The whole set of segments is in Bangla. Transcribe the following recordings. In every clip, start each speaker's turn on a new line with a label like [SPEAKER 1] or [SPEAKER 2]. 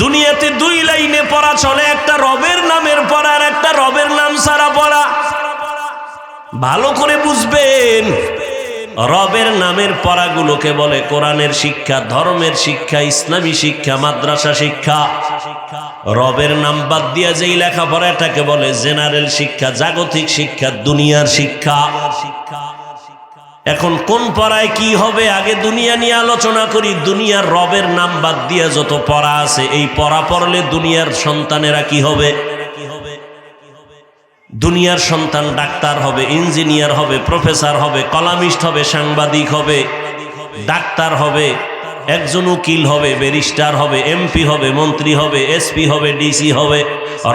[SPEAKER 1] দুনিয়াতে দুই লাইনে পড়া চলে, একটা রবের নামের পড়া আর একটা রবের নাম সারা পড়া। ভালো করে বুঝবেন, রবের নামের পড়াগুলোকে বলে কোরআনের শিক্ষা, ধর্মের শিক্ষা, ইসলামী শিক্ষা, মাদ্রাসা শিক্ষা। রবের নাম বাদ দিয়া যেই লেখাপড়াটাকে বলে জেনারেল শিক্ষা, জাগতিক শিক্ষা, দুনিয়ার শিক্ষা। এখন কোন পড়ায় কি হবে, আগে দুনিয়া নিয়ে আলোচনা করি। দুনিয়ার রবের নাম বাদ দিয়ে যত পড়া আছে, এই পড়া পড়লে দুনিয়ার সন্তানেরা কি হবে? দুনিয়ার সন্তান ডাক্তার হবে, ইঞ্জিনিয়ার হবে, প্রফেসর হবে, কলামিস্ট হবে, সাংবাদিক হবে, ডাক্তার হবে। একজন উকিল হবে ব্যারিস্টার হবে এমপি হবে, মন্ত্রী হবে এসপি হবে ডিসি হবে।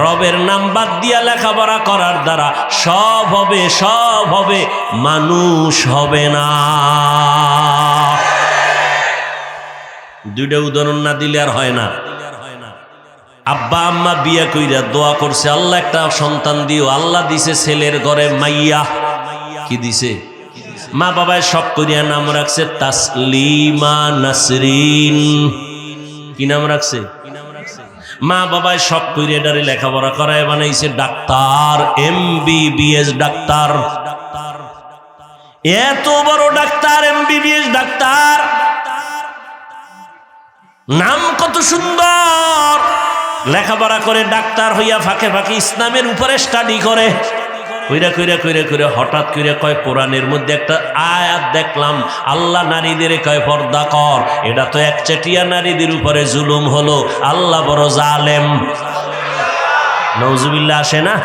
[SPEAKER 1] রবের নাম বাদ দিয়া লেখাপড়া করার দ্বারা সব হবে সব হবে, মানুষ হবে না। দুইটা উদাহরণ না দিলে আর হয় না। আব্বা, আম্মা বিয়া কইরা দোয়া করছে, আল্লাহ একটা সন্তান দিও, আল্লাহ দিছে ছেলের ঘরে মাইয়া। কি দিছে? মা বাবায় সব করিয়া নাম রাখছে তাসলিমা নাসরিন। কি নাম রাখছে? মা বাবায় সব করিয়া ডারে লেখাপড়া করায় বানাইছে ডাক্তার এম বিবিএস ডাক্তার। এত বড় ডাক্তার, এমবিবিএস ডাক্তার। নাম কত সুন্দর। লেখাপড়া করে ডাক্তার হইয়া ফাঁকে ফাঁকে ইসলামের উপরে স্টাডি করে। কইরা কইরা কইরা কইরা হঠাৎ কইরা কয় কোরআনের মধ্যে একটা আয়াত দেখলাম। আল্লাহ নারীদের কয়, পর্দা কর। এটা তো একচেটিয়া নারীদের উপরে জুলুম হলো। আল্লাহ বড় জালেম। নৌজুবিল্লা আসে না?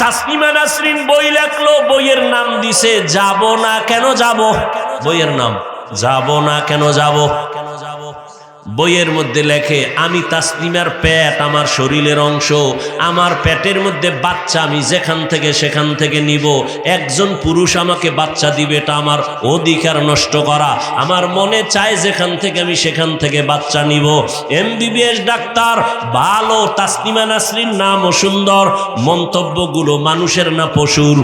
[SPEAKER 1] তাসনিমা নাসরিন বই লেখলো, বইয়ের নাম দিছে, যাব না কেন যাব? বইয়ের নাম, যাব না কেন যাব? বইয়ের মধ্যে লেখে, আমি তাসনিমার পেট, আমার শরীরের অংশ, আমার পেটের মধ্যে বাচ্চা আমি যেখান থেকে সেখান থেকে নিব। একজন পুরুষ আমাকে বাচ্চা দিবে, এটা আমার অধিকার নষ্ট করা। আমার মনে চায় যেখান থেকে আমি সেখান থেকে বাচ্চা নিব। এমবিবিএস ডাক্তার, ভালো তাসনিমা নাসরিন, নামও সুন্দর, মন্তব্যগুলো মানুষের না পশুর?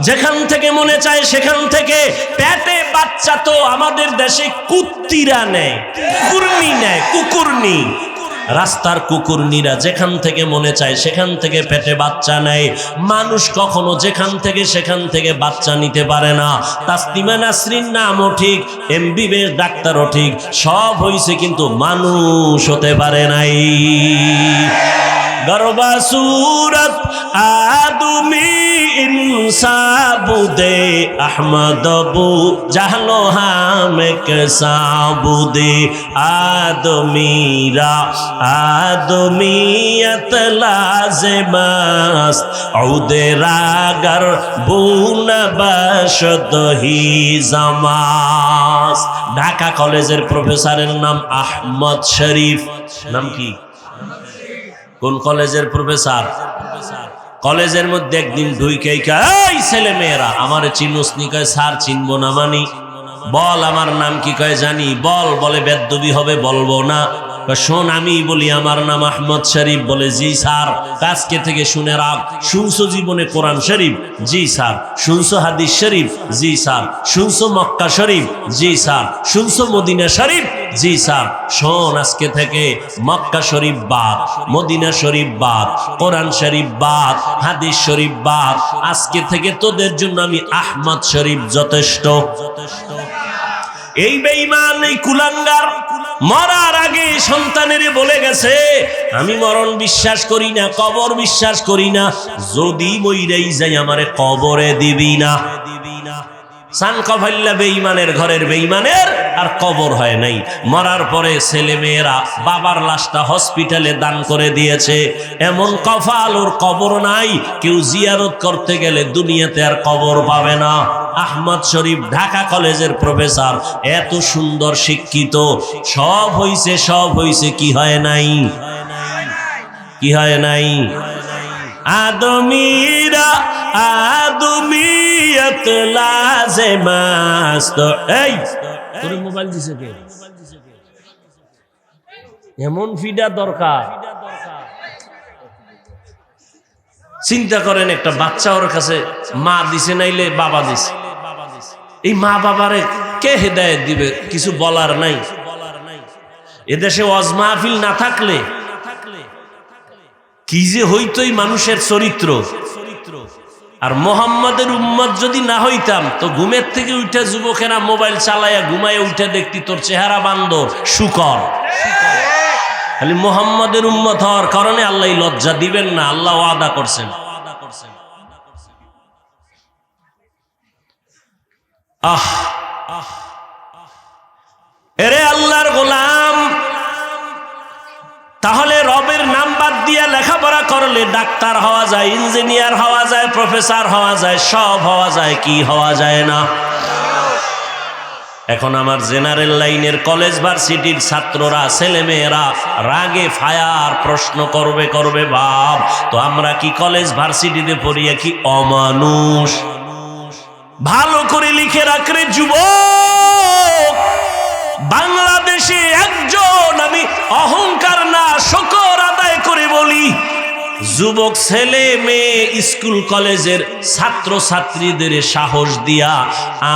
[SPEAKER 1] যেখান থেকে মনে চায় সেখান থেকে, পেটে বাচ্চা তো আমাদের দেশে কুত্তিরা নেয় কুর্মি নেয় কুকুরনি। রাস্তার কুকুরনিরা যেখান থেকে মনে চায় সেখান থেকে পেটে বাচ্চা নেয়। মানুষ কখনো যেখান থেকে সেখান থেকে বাচ্চা নিতে পারে না। তাসলিমা নাসরিন নামও ঠিক এমবিবিএস ডাক্তারও ঠিক, সব হইছে কিন্তু মানুষ হতে পারে নাই। গর্বা সুরত আদমি ইনসাবুদে আহমদ বু জাহলো হামেক সাবুদে আদমিরা। আদমিয়ত লাজমাস ঔদে রাগর বুন বসদ হি জামাস। ঢাকা কলেজের প্রফেসরের নাম আহমদ শরীফ। নাম কি? কোন কলেজের প্রফেসর? কলেজের মধ্যে একদিন ঢুইকে এই ছেলে মেয়েরা আমার চিনুস নি, কয়, স্যার, চিনবো না মানি? বল, আমার নাম কি, কয়, জানি। বল, বলে বেদ্যবি হবে, বলব না। শোন, আমি বলি, আমার নাম আহমদ শরীফ বলে, জি স্যার কাজকে থেকে শুনে রাখ, শুনছো জীবনে কোরআন শরীফ? জি স্যার। শুনছো হাদিস শরীফ? জি স্যার। শুনছো মক্কা শরীফ? জি স্যার। শুনছো মদিনা শরীফ? জি স্যার। শোন, আজকে থেকে মক্কা শরীফ বাদ, মদিনা শরীফ বাদ, কোরআন শরীফ বাদ, হাদিস শরীফ বাদ। আজকে থেকে তোদের জন্য আমি আহমদ শরীফ যথেষ্ট যথেষ্ট। এই বেঈমান, এই কুলাঙ্গার, মরার সন্তানের বলে গেছে, আমি মরণ বিশ্বাস করি না, কবর বিশ্বাস করি না, যদি মইরাই যাই আমারে কবরে দিবি না। বেঈমানের ঘরের বেঈমানের আর কবর হয় নাই। মরার পরে ছেলে মেয়েরা বাবার লাশটা হসপিটালে দান করে দিয়েছে। এমন কফাল ওর কবর নাই, কেউ জিয়ারত করতে গেলে দুনিয়াতে আর কবর পাবে না। আহমদ শরীফ ঢাকা কলেজের প্রফেসর। এত সুন্দর শিক্ষিত। সব হইছে সব হইছে, কি হয় নাই? কি হয় নাই? আদমিরা, আদমিয়ত লাজেমাস্ত। এই, তোর মোবাইল দিছে কে? এমন ফিডা দরকার। চিন্তা করেন, একটা বাচ্চা ওর কাছে মা দিছে, নাইলে বাবা দিছে। এই মা বাবারে কে হেদায়েত দিবে? কিছু বলার নাই। এদেশে ওয়াজ মাহফিল না থাকলে কি যে হইতই মানুষের চরিত্র। আর মোহাম্মদের উম্মত যদি না হইতাম, তো ঘুমের থেকে উঠে যুবকেরা মোবাইল চালাইয়া ঘুমায় উঠে দেখতি তোর চেহারা বান্দর শুকর। খালি মোহাম্মদের উম্মত হওয়ার কারণে আল্লাহ লজ্জা দিবেন না, আল্লাহ ওয়াদা করছেন। আহ, এরে আল্লাহর গোলাম, তাহলে রবের নাম বাদ দিয়া লেখাপড়া করলে ডাক্তার হওয়া যায়, ইঞ্জিনিয়ার হওয়া যায়, প্রফেসর হওয়া যায়, সব হওয়া যায়, কি হওয়া যায় না? এখন আমার জেনারেল লাইনের কলেজ ভার্সিটির ছাত্ররা, ছেলেমেয়েরা রাগে ফায়ার প্রশ্ন করবে করবে ভাব তো আমরা কি কলেজ ভার্সিটিতে পড়িয়া কি অমানুষ? ভালো করে লিখে রাখরে যুব বাংলাদেশে একজন, আমি অহংকার না, শকর আদায় করে বলি, যুবক, ছেলে, মেয়ে, স্কুল, কলেজের ছাত্র ছাত্রীদের সাহস দিয়া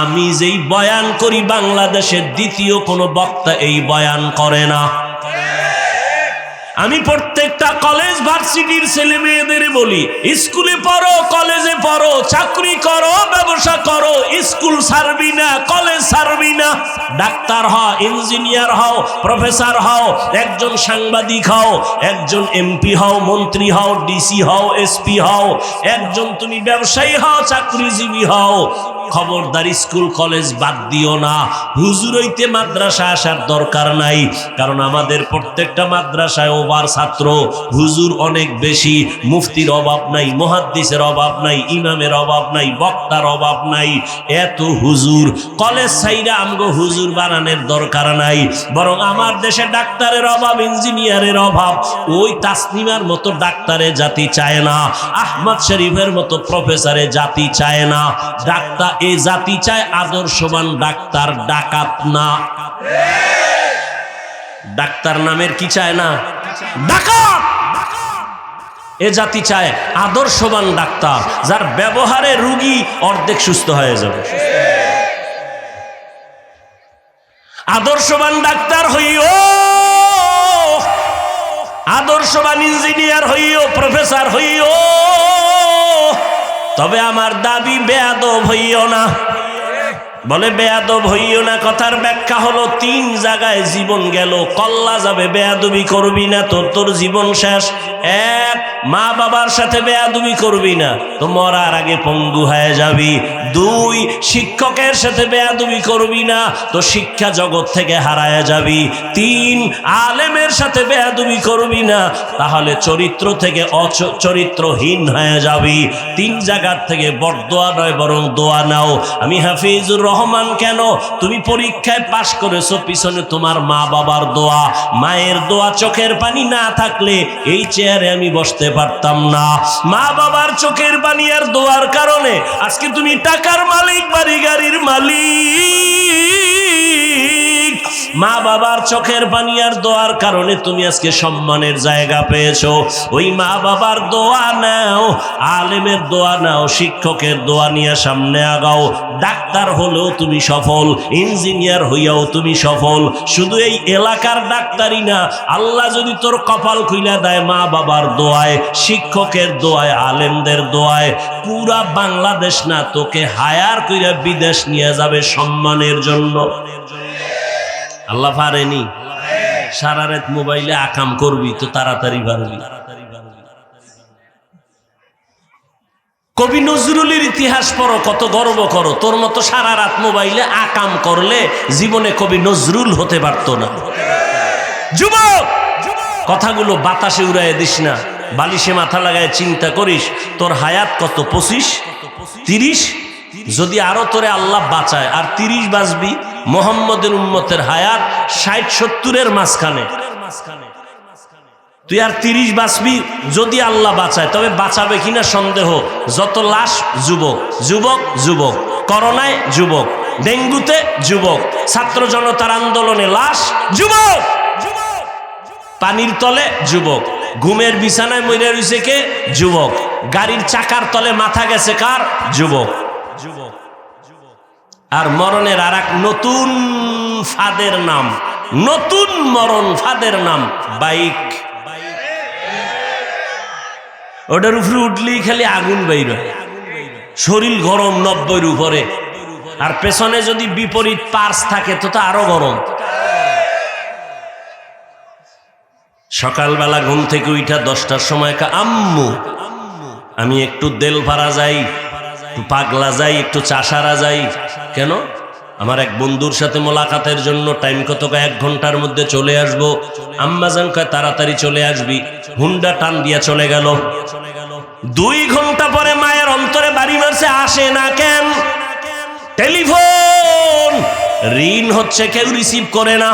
[SPEAKER 1] আমি যেই বয়ান করি, বাংলাদেশের দ্বিতীয় কোনো বক্তা এই বয়ান করে না। আমি প্রত্যেকটা কলেজ ভার্সিটির ছেলে মেয়েদের বলি, স্কুলে পড়ো কলেজে পড়ো, চাকরি করো, ব্যবসা করো, স্কুল ছাড়বি না কলেজ সারবি না। ডাক্তার হও ইঞ্জিনিয়ার হও প্রফেসর হও, একজন সাংবাদিক হও, একজন এমপি হও, মন্ত্রী হও ডিসি হও এসপি হও, একজন তুমি ব্যবসায়ী হও, চাকরিজীবী হও। খবরদার স্কুল কলেজ বাদ দিও না। হুজুর হইতে মাদ্রাসা আসার দরকার নাই, কারণ আমাদের প্রত্যেকটা মাদ্রাসায় ওভার ছাত্র, হুজুর অনেক বেশি, মুফতির অভাব নাই, মহাদ্দিসের অভাব নাই, ইমামের অভাব নাই, বক্তার অভাব নাই। এত হুজুর, কলেজ সাইরা আমগো হুজুর বানানোর দরকার নাই। বরং আমার দেশে ডাক্তারের অভাব, ইঞ্জিনিয়ারের অভাব, ওই তাসনিমার মতো ডাক্তারে জাতি চায় না, আহমদ শরীফের মতো প্রফেসরে জাতি চায় না। ডাক্তার, এ জাতি চায় আদর্শবান ডাক্তার, ডাকাত না। ডাক্তার নামের কি চায় না? এ জাতি চায় আদর্শবান ডাক্তার, যার ব্যবহারে রুগী অর্ধেক সুস্থ হয়ে যাবে। আদর্শবান ডাক্তার হইও, আদর্শবান ইঞ্জিনিয়ার হইও, প্রফেসর হইও, তবে আমার দাবি বেয়াদব হইও না। বলে, বেয়াদব হইও না, কথার ব্যাখ্যা হলো, তিন জায়গায় জীবন গেল, কল্লা যাবে, বেয়াদবি করবি না, তোর তোর জীবন শেষ। এক মা বাবার সাথে বেয়াদবি করবি না। তো মরার আগে পঙ্গু হয়ে যাবি। দুই, শিক্ষকের সাথে বেয়াদবি করবি না, তো শিক্ষা জগৎ থেকে হারায় যাবি। তিন, আলেমের সাথে বেয়াদবি করবি না, তাহলে চরিত্র থেকে চরিত্রহীন হয়ে যাবি। তিন জায়গার থেকে বরদোয়া নয়, বরং দোয়া নাও। আমি হাফিজুর রহমান কেন? তুমি পরীক্ষায় পাশ করেছ, পিছনে তোমার মা বাবার দোয়া। মায়ের দোয়া চোখের পানি না থাকলে এই চেয়ারে আমি বসতে পারতাম না। মা বাবার চোখের পানি আর দোয়ার কারণে আজকে তুমি টাকার মালিক বাড়ি গাড়ির মালিক। মা বাবার চোখের পানি আর দোয়ার কারণে তুমি আজকে সম্মানের জায়গা পেয়েছ। ওই মা বাবার দোয়া নাও, আলেমের দোয়া নাও, শিক্ষকের দোয়া নিয়ে সামনে আগাও। ডাক্তার হলেও তুমি সফল, ইঞ্জিনিয়ার হইয়াও তুমি সফল। শুধু এই এলাকার ডাক্তারই না, আল্লাহ যদি তোর কপাল খুইলা দেয় মা বাবার দোয়ায়, শিক্ষকের দোয়ায়, আলেমদের দোয়ায়, পুরা বাংলাদেশ না, তোকে হায়ার কইরা বিদেশ নিয়ে যাবে সম্মানের জন্য। আল্লাহ পারেনি। সারা রাত মোবাইলে আকাম করবি, তো তাড়াতাড়ি পারবি। কবি নজরুলের ইতিহাস পড়ো, কত গর্ব করো। তোর মতো সারা রাত মোবাইলে আকাম করলে জীবনে কবি নজরুল হতে পারতো না। যুবক! কথাগুলো বাতাসে উড়াই দিস না। বালিশে মাথা লাগায় চিন্তা করিস, তোর হায়াত কত? পঁচিশ? তিরিশ? যদি আরও তোরে আল্লাহ বাঁচায়, আর তিরিশ বাঁচবি মোহাম্মদের উম্মতের হায়াত ষাট সত্তরের মাঝখানে। তুই আর তিরিশ বাঁচবি যদি আল্লাহ বাঁচায়, তবে বাঁচাবে কিনা সন্দেহ। যত লাশ যুবক যুবক যুবক, করোনায় যুবক, ডেঙ্গুতে যুবক, ছাত্র জনতার আন্দোলনে লাশ, যুবক! পানির তলে যুবক, ঘুমের বিছানায় মরে রয়েছে কে? যুবক। গাড়ির চাকার তলে মাথা গেছে কার? যুবক যুবক। আর মরণের আর এক নতুন ফাদের নাম, নতুন মরণ ফাদের নাম, বাইক। ওটার উপরে উঠলেই খালি আগুন বাইর শরীর গরম নব্বইয়ের উপরে। আর পেছনে যদি বিপরীত পার্স থাকে, তো তো আরও গরম। সকালবেলা ঘুম থেকে উঠা দশটার সময় কা, আম্মু, আমি একটু দেল ভাড়া যাই, একটু পাগলা যাই, একটু চাষারা যাই। কেন? আমার এক বন্ধুর সাথে মোলাকাতের জন্য টাইম কত এক ঘণ্টার মধ্যে চলে আসব। আম্মাজান কয়, তাড়াতাড়ি চলে আসবি। হুন্ডা টান দিয়া চলে গেল। দুই ঘণ্টা পরে মায়ের অন্তরে বাড়ি মারছে আসে না কেন? টেলিফোন! ঋণ হচ্ছে, কেউ রিসিভ করে না।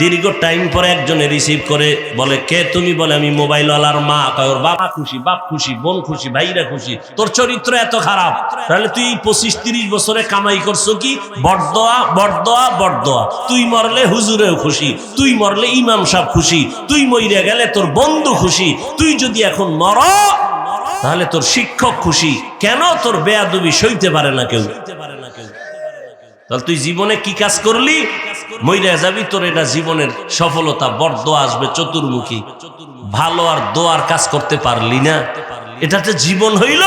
[SPEAKER 1] দীর্ঘ টাইম পরে একজনে রিসিভ করে, বলে, কে তুমি? বলে, আমি মোবাইল ওয়ালার মা। কয়, ওর বাবা খুশি, বাপ খুশি, বোন খুশি, ভাইরা খুশি, তোর চরিত্র এত খারাপ। তাহলে তুই পঁচিশ তিরিশ বছরে কামাই করছ কি? বরদোয়া বরদোয়া বরদোয়া তুই মরলে হুজুরেও খুশি, তুই মরলে ইমাম সাহ খুশি, তুই মইরে গেলে তোর বন্ধু খুশি, তুই যদি এখন মর, তাহলে তোর শিক্ষক খুশি। কেন তোর বেয়াদবি সইতে পারে না কেউ। তাহলে তুই জীবনে কি কাজ করলি? মইরা যাবি তোর এটা জীবনের সফলতা বড্ড আসবে চতুর্মুখী। ভালো আর দোয়ার কাজ করতে পারলি না। এটাতে জীবন হইল।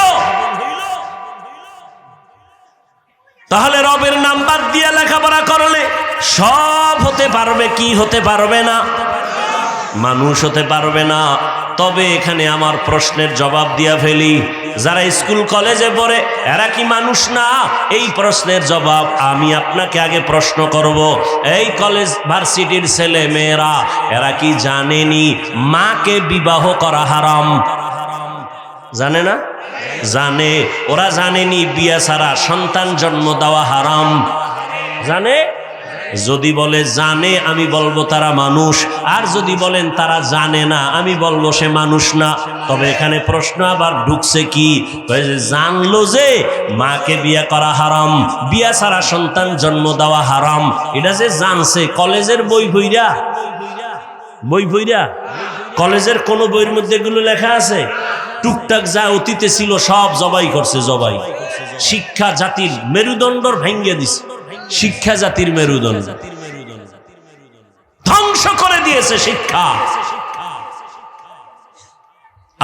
[SPEAKER 1] তাহলে রবের নাম্বার দিয়ে লেখাপড়া করলে সব হতে পারবে, কি হতে পারবে না? মানুষ হতে পারবে না। তবে এখানে আমার প্রশ্নের জবাব দিয়া ফেলি। যারা স্কুল, কলেজে পড়ে, এরা কি মানুষ না? এই প্রশ্নের জবাব আমি আপনাকে আগে প্রশ্ন করব। এই কলেজ ভার্সিটির ছেলে মেয়েরা, এরা কি জানেনি মাকে বিবাহ করা হারাম? জানে না? জানে। ওরা জানেনি বিয়া ছাড়া সন্তান জন্ম দেওয়া হারাম। জানে? যদি বলে জানে, আমি বলব তারা মানুষ। আর যদি বলেন তারা জানে না, আমি বলব সে মানুষ না। তবে এখানে প্রশ্ন আবার ঢুকছে কি? জানলো যে মাকে বিয়ে করা হারাম, বিয়া ছাড়া সন্তান জন্ম দেওয়া হারাম। এটা যে জানছে, কলেজের বই বইরা বই বইরা কলেজের কোন বইয়ের মধ্যে এগুলো লেখা আছে? টুকটাক যা অতীতে ছিল সব জবাই করছে জবাই। শিক্ষা জাতির মেরুদণ্ডর ভেঙ্গে দিছে। শিক্ষা জাতির মেরুদণ্ড। ধ্বংস করে দিয়েছে শিক্ষা।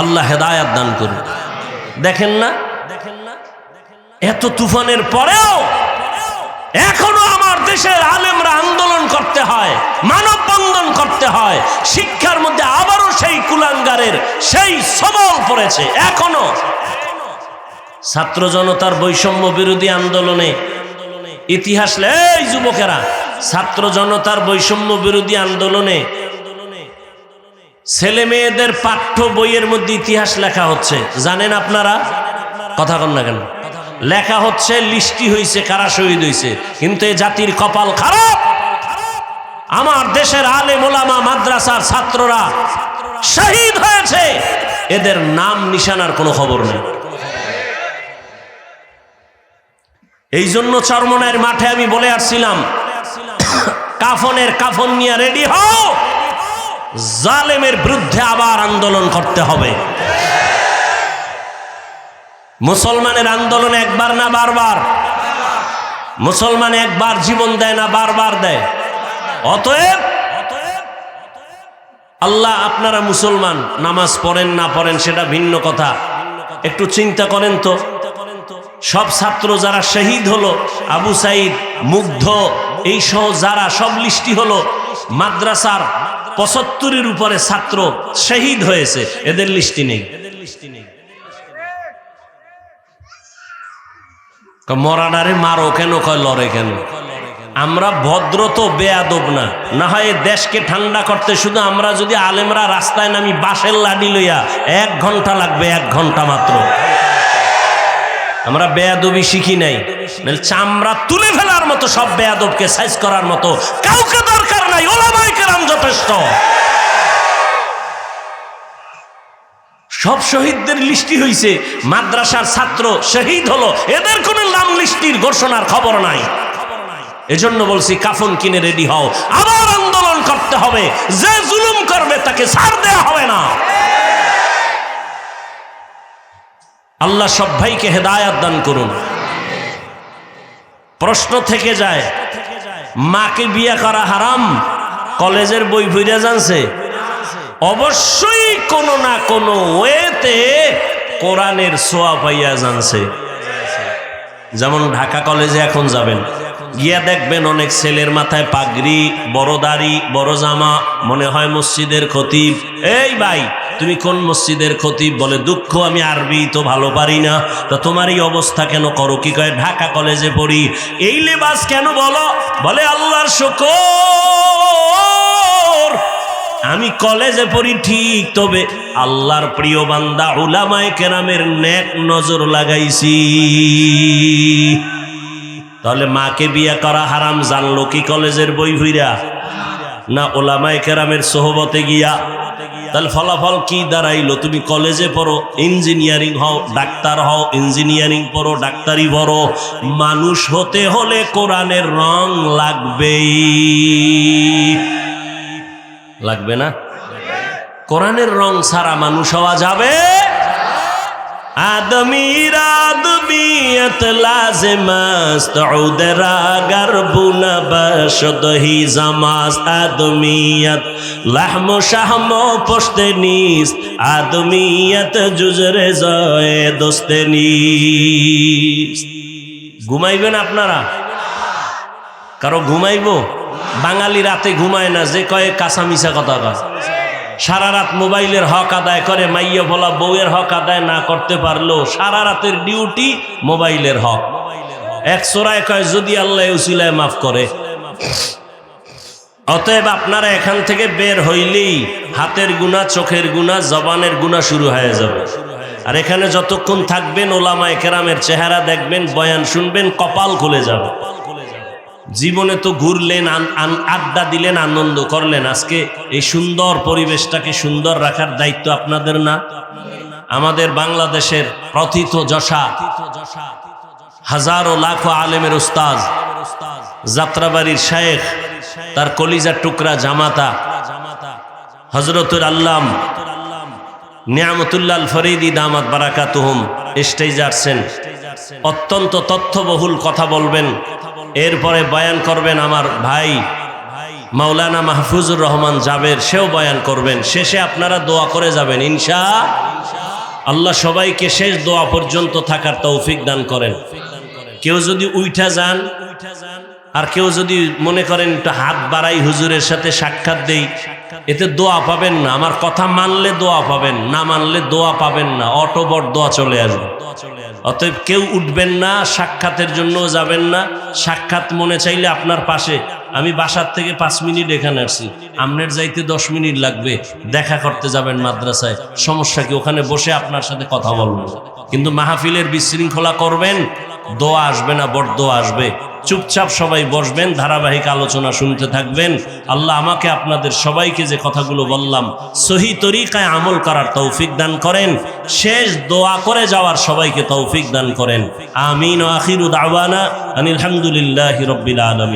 [SPEAKER 1] আল্লাহ হেদায়াত দান করুন। দেখেন না? দেখেন না এত তুফানের পরেও এখনও আমার দেশের আলেমরা আন্দোলন করতে হয়, মানববন্ধন করতে হয়, শিক্ষার মধ্যে আবারও সেই কুলাঙ্গারের সেই সবল পড়েছে, এখনও। ছাত্র জনতার বৈষম্য বিরোধী আন্দোলনে ইতিহাস এই যুবকেরা, ছাত্র জনতার বৈষম্য বিরোধী আন্দোলনে ছেলে মেয়েদের পাঠ্য বইয়ের মধ্যে ইতিহাস লেখা হচ্ছে। জানেন আপনারা? কথা কন না কেন? লেখা হচ্ছে লিস্টি হয়েছে কারা শহীদ হয়েছে কিন্তু এ জাতির কপাল খারাপ। আমার দেশের আলে মোলামা মাদ্রাসার ছাত্ররা শহীদ হয়েছে। এদের নাম নিশানার কোনো খবর নেই। এই জন্য চরমনের মাঠে আমি বলে আসছিলাম, কাফনের কাফন নিয়ে রেডি হও। জালেমের বিরুদ্ধে আবার আন্দোলন করতে হবে। মুসলমানের আন্দোলন একবার না বারবার? মুসলমান একবার জীবন দেয় না, বারবার দেয়। অতএব, আল্লাহ আপনারা মুসলমান, নামাজ পড়েন না পড়েন সেটা ভিন্ন কথা। একটু চিন্তা করেন তো। সব ছাত্র যারা শহীদ হলো, আবু সাইদ, মুগ্ধ, এই সহ যারা সব লিস্টি হলো, মাদ্রাসার পঁচাত্তরের উপরে ছাত্র শহীদ হয়েছে, এদের লিস্টি নেই। মরাডারে মারো কেন? কয়, লড়ে কেন? আমরা ভদ্র তো বেয়াদব না। না হয় দেশকে ঠান্ডা করতে শুধু আমরা যদি আলেমরা রাস্তায় নামি বাঁশের লাডি লইয়া এক ঘণ্টা লাগবে, এক ঘণ্টা মাত্র। আমরা বেয়াদবি শিখি নাই। চামড়া তুলে ফেলার মতো সব বেয়াদবকে সাইজ করার মতো কাউকে দরকার নাই। ওলামাই কেরাম যথেষ্ট। সব শহীদদের লিস্টি হইছে, মাদ্রাসার ছাত্র শহীদ হলো, এদের কোনো নাম লিস্টির ঘোষণার খবর নাই। এজন্য বলছি, কাফন কিনে রেডি হও। আবার আন্দোলন করতে হবে। যে জুলুম করবে তাকে ছাড় দেওয়া হবে না। আল্লাহ সব ভাইকে হেদায়াত দান করুন। প্রশ্ন থেকে যায়, মাকে বিয়ে করা হারাম? কলেজের বই ফিরে জানছে। অবশ্যই কোনো না কোনো ওয়েতে কোরআনের সোয়া পাইয়া জানছে। যেমন ঢাকা কলেজে এখন যাবেন, গিয়া দেখবেন অনেক ছেলের মাথায় পাগড়ি, বড় দাড়ি, বড় জামা, মনে হয় মসজিদের খতিব। এই ভাই তুমি কোন মসজিদের খতিব বলে, দুঃখ, আমি আরবি তো ভালো পারি না। তা তোমার এই অবস্থা কেন করো? কি কয়, ঢাকা কলেজে পড়ি। এই লেবাস কেন বলো? বলে, আল্লাহর শুকর। আমি কলেজে পড়ি ঠিক, তবে আল্লাহর প্রিয় বান্দা উলামায়ে কেরামের নেক নজর লাগাইছি। তাহলে মাকে বিয়ে করা হারাম, জানলো কি কলেজের বই ভুইরা? না ওলামায়ে কেরামের সোহবতে গিয়া তাহলে ফলাফল কি দাঁড়াইলো? তুমি কলেজে পড়ো ইঞ্জিনিয়ারিং হও, ডাক্তার হও ইঞ্জিনিয়ারিং পড়ো, ডাক্তারি পড়ো। মানুষ হতে হলে কোরআনের রং লাগবেই। লাগবে না? কোরআনের রং ছাড়া মানুষ হওয়া যাবে আদমির আদমিয়ত লাজমাস্ত উদরা গরবুনা বশদহি জামাস আদমিয়ত লাহম শাহম পশতে নিস আদমিয়ত জুজরে জয়ে দোস্তে নিস। ঘুমাইবেন আপনারা? কারও ঘুমাইবো? বাঙালি রাতে ঘুমায় না, যে কয়ে কাঁচা মিশা কথা কয়। সারা রাত মোবাইলের হক আদায় করে, মাইয়া বলা বউয়ের হক আদায় না করতে পারল সারা রাতের ডিউটি মোবাইলের হক। এক সোরায় কয়, যদি আল্লাহ উসিলায় মাফ করে। অতএব আপনারা এখান থেকে বের হইলেই হাতের গুণা, চোখের গুণা, জবানের গুণা শুরু হয়ে যাবে। আর এখানে যতক্ষণ থাকবেন, ওলামায় কেরামের চেহারা দেখবেন, বয়ান শুনবেন, কপাল খুলে যাবে। জীবনে তো ঘুরলেন আড্ডা দিলেন, আনন্দ করলেন। আজকে এই সুন্দর পরিবেশটাকে সুন্দর রাখার দায়িত্ব আপনাদের না? আমাদের বাংলাদেশের প্রথিত যশা, হাজারো লাখো আলেমের উস্তাজ যাত্রাবাড়ির শায়েখ, তার কলিজার টুকরা জামাতা হজরতুল আল্লাম, নিয়ামতুল্লাল ফরিদি দামাত বারাকাতুহুম, স্টেজ আসছেন। অত্যন্ত তথ্যবহুল কথা বলবেন। এরপরে বয়ান করবেন আমার ভাই, মাওলানা মাহফুজুর রহমান জাবের, সেও বয়ান করবেন। শেষে আপনারা দোয়া করে যাবেন, ইনশা আল্লাহ সবাইকে শেষ দোয়া পর্যন্ত থাকার তৌফিক দান করেন। কেউ যদি উইঠা যান, আর কেউ যদি মনে করেন একটু হাত বাড়াই হুজুরের সাথে সাক্ষাৎ দেই, এতে দোয়া পাবেন না। আমার কথা মানলে দোয়া পাবেন, না মানলে দোয়া পাবেন না। অটোবট দোয়া চলে আসবে। অতএব কেউ উঠবেন না, সাক্ষাতের জন্য যাবেন না। সাক্ষাৎ মনে চাইলে আপনার পাশে। আমি বাসার থেকে পাঁচ মিনিট এখানে আসছি। আমনের যাইতে দশ মিনিট লাগবে। দেখা করতে যাবেন মাদ্রাসায়। সমস্যা কি? ওখানে বসে আপনার সাথে কথা বলব। কিন্তু মাহফিলের বিশৃঙ্খলা করবেন? দোয়া আসবে না, বড় দোয়া আসবে। চুপচাপ সবাই বসবেন, ধারাবাহিক আলোচনা শুনতে থাকবেন। আল্লাহ আমাকে, আপনাদের সবাইকে যে কথাগুলো বললাম, সহি তরিকায় আমল করার তৌফিক দান করেন। শেষ দোয়া করে যাওয়ার সবাইকে তৌফিক দান করেন। আমিন আখিরুদ আওয়ানা আনিলহামদুলিল্লাহ আনিল হামদুলিল্লাহি রব্বিল আলামিন।